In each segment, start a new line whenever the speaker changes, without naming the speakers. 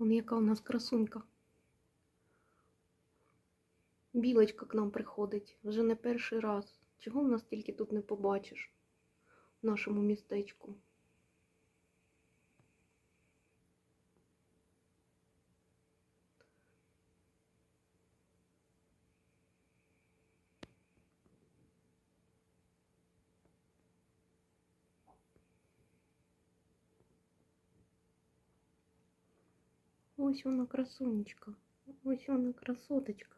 Вон яка у нас красунька. Білочка к нам приходить вже не перший раз. Чого в нас тільки тут не побачиш в нашому містечку? Ось вона красунечка. Ось вона красоточка.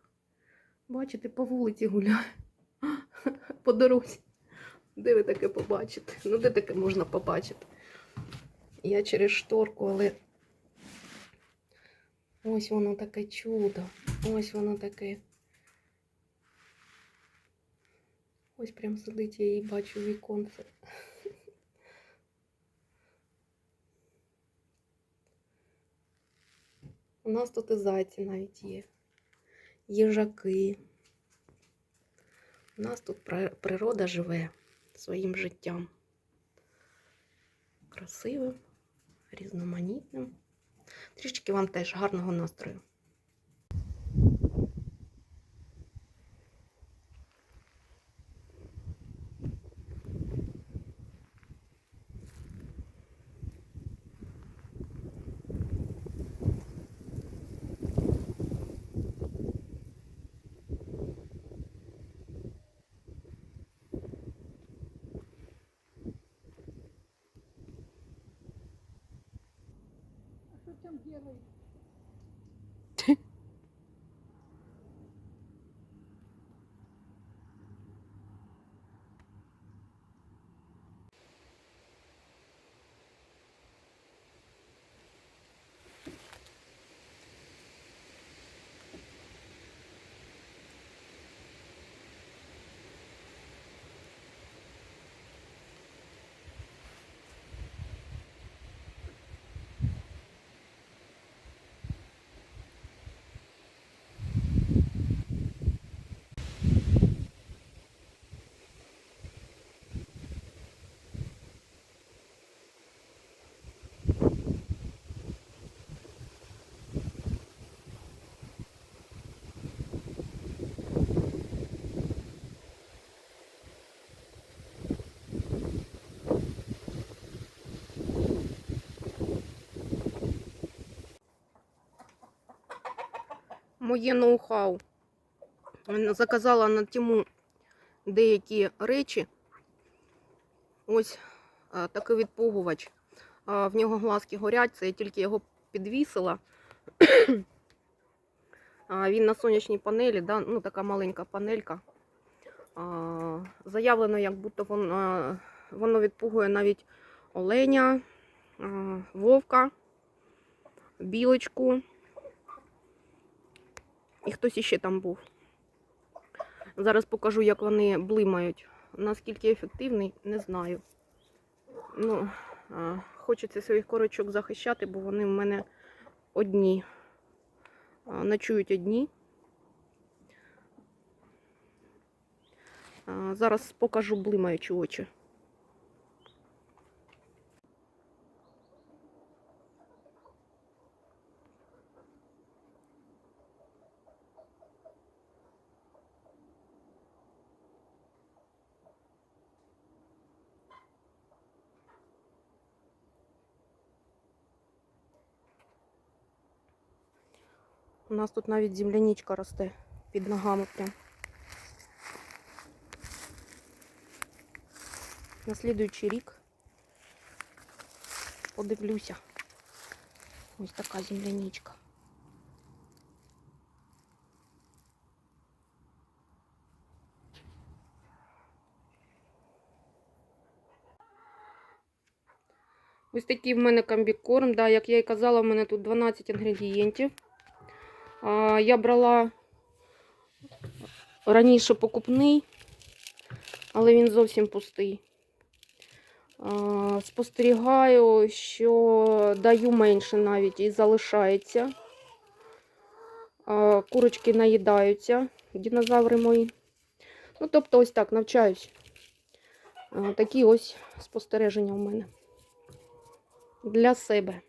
Бачите, по вулиці гуляє. По дорозі. Де ви таке побачите? Ну, де таке можна побачити? Я через шторку, але ось воно таке чудо. Ось воно таке. Ось прям сидить, я її бачу віконце. У нас тут і зайці навіть є. Їжаки. У нас тут природа живе своїм життям. Красивим, різноманітним. Трішки вам теж гарного настрою.
А что там
Моє ноу-хау. Заказала на тему деякі речі. Ось такий відпугувач. В нього глазки горять, це я тільки його підвісила. він на сонячній панелі, да? ну така маленька панелька. Заявлено, як будто воно, воно відпугує навіть оленя, вовка, білочку. І хтось іще там був. Зараз покажу, як вони блимають. Наскільки ефективний, не знаю. Ну, хочеться своїх корочок захищати, бо вони в мене одні. Ночують одні. Зараз покажу блимаючі очі. У нас тут навіть земляничка росте під ногами прям. На слідуючий рік подивлюся. Ось така земляничка. Ось такий в мене комбікорм. Да, як я і казала, в мене тут 12 інгредієнтів. Я брала раніше покупний, але він зовсім пустий. Спостерігаю, що даю менше навіть і залишається. Курочки наїдаються, динозаври мої. Ну, тобто, ось так навчаюсь. Такі ось спостереження у мене для себе.